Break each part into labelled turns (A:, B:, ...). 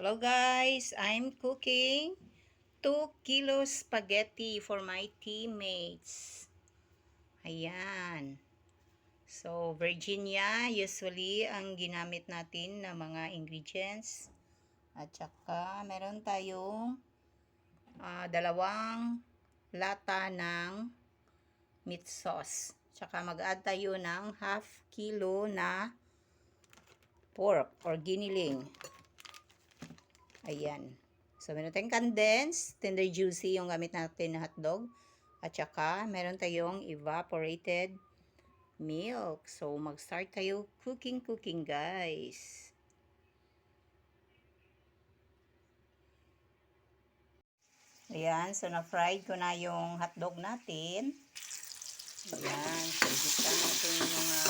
A: Hello guys, I'm cooking 2 kilos spaghetti for my teammates. Ayan. So, Virginia, usually ang ginamit natin na mga ingredients. At saka, meron tayong ah, dalawang lata ng meat sauce. Tsaka mag-add tayo ng half kilo na pork or giniling. Ayan. So, meron tayong condensed, tender juicy yung gamit natin na hotdog. At saka, meron tayong evaporated milk. So, mag-start tayo cooking-cooking, guys. Ayan. So, na-fried ko na yung hotdog natin. Ayan. So, igisa natin yung mga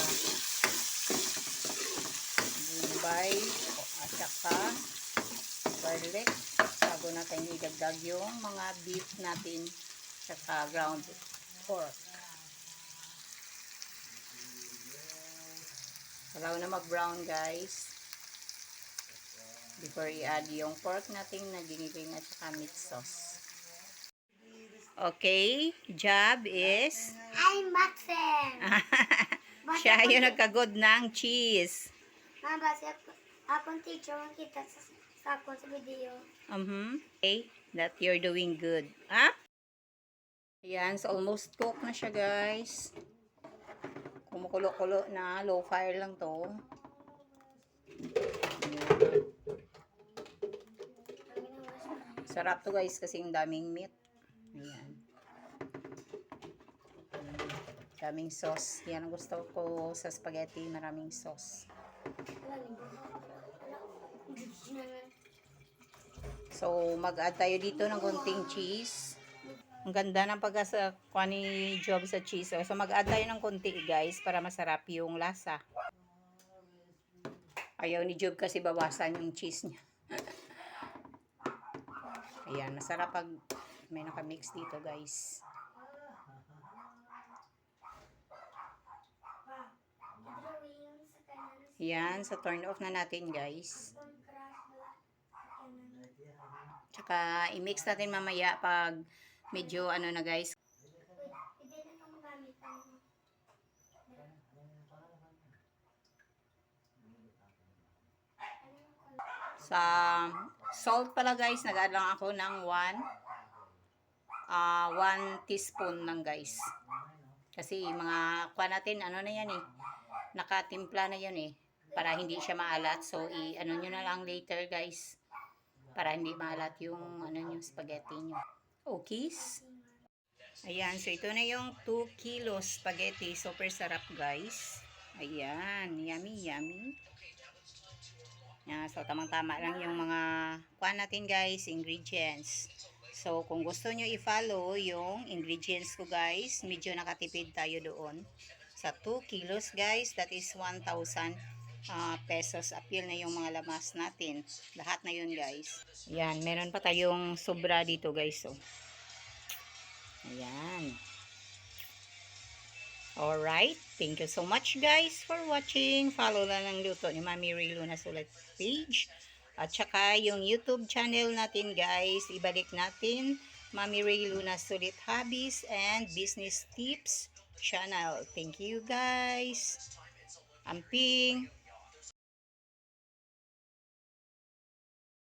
A: bombay at saka garlic bago natin idagdag yung mga beef natin saka ground pork. Alaw na mag-brown guys before i-add yung pork natin na giniling at saka meat sauce. Okay, job is
B: I'm Maxim.
A: siya yung nagkagod ng cheese.
B: Mama, akong teacher ang kita sa, sa ako sa video.
A: Mhm. Okay, that you're doing good. Ah? Ayan, so almost cooked na siya, guys. Kumukulo-kulo na, low fire lang to. Sarap to, guys, kasi yung daming meat. Ayan. Daming sauce. Yan ang gusto ko sa spaghetti, maraming sauce. So, mag-add tayo dito ng konting cheese. Ang ganda ng pagkasa ni Job sa cheese. So, mag-add tayo ng konti, guys, para masarap yung lasa. Ayaw ni Job kasi bawasan yung cheese niya. Ayan, masarap pag may nakamix dito, guys. Yan, so turn off na natin, guys. Tsaka, i-mix natin mamaya pag medyo ano na, guys. Sa salt pala, guys, nag-add lang ako ng 1 ah 1 teaspoon lang, guys. Kasi mga kuha natin, ano na yan eh. Nakatimpla na yun eh. Para hindi siya maalat. So, i-ano nyo na lang later, guys. Para hindi maalat yung ano yung spaghetti nyo. Okay? Ayan, so ito na yung 2 kilos spaghetti. Super sarap, guys. Ayan, yummy, yummy. Yan, so tamang-tama lang yung mga kuha natin, guys, ingredients. So, kung gusto nyo i-follow yung ingredients ko, guys, medyo nakatipid tayo doon. Sa 2 kilos, guys, that is 1,000 ah, pesos. Appeal na yung mga lamas natin. Lahat na yun, guys. Yan, meron pa tayong sobra dito, guys. So. Ayan. Alright. Thank you so much, guys, for watching. Follow lang ng luto ni Mami Ray Luna Sulit page. At saka yung YouTube channel natin guys, ibalik natin Mami Ray Luna Sulit Hobbies and Business Tips channel. Thank you guys. Amping.